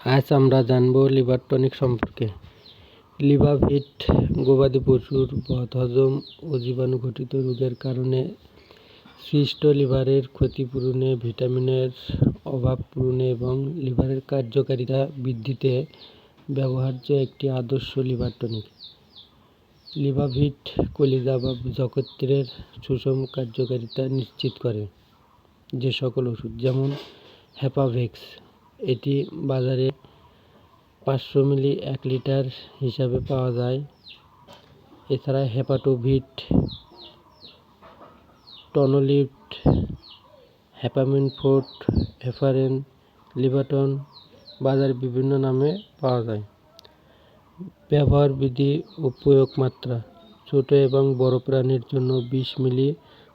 আজ আমরা জানব লিভার টনিক সম্পর্কে। লিভাভিট, গবাদি পশুর বদহজম ও জীবাণুঘটিত রোগের কারণে সৃষ্ট লিভারের ক্ষতিপূরণে ভিটামিনের অভাব পূরণে এবং লিভারের কার্যকারিতা বৃদ্ধিতে ব্যবহার্য একটি আদর্শ লিভার টনিক লিভাভিট কলিজা বা যকৃতের সুষম কার্যকারিতা নিশ্চিত করে যে সকল ওষুধ যেমন হ্যাপাভেক্স এটি বাজারে পাঁচশো মিলি এক লিটার হিসাবে পাওয়া যায়। এছাড়া হেপাটোভিট টনোলিট হ্যাপামিন ফোর্ট হেপারেন লিভাটন বাজারে বিভিন্ন নামে পাওয়া যায়। ব্যবহার বিধি ও প্রয়োগ মাত্রা, ছোট এবং বড় প্রাণীর জন্য বিশ মিলি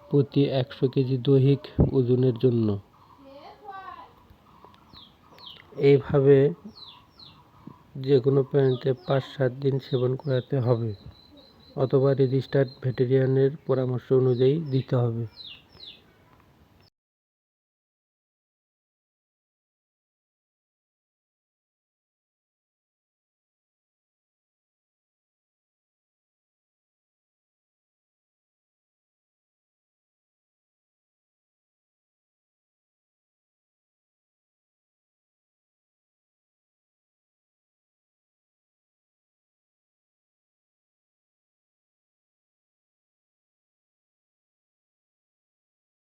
প্রতি একশো কেজি দৈহিক ওজনের জন্য। এইভাবে যে কোনো প্রাণীতে পাঁচ সাত দিন সেবন করাতে হবে, অথবা রেজিস্টার্ড ভেটেরিয়ানের পরামর্শ অনুযায়ী দিতে হবে।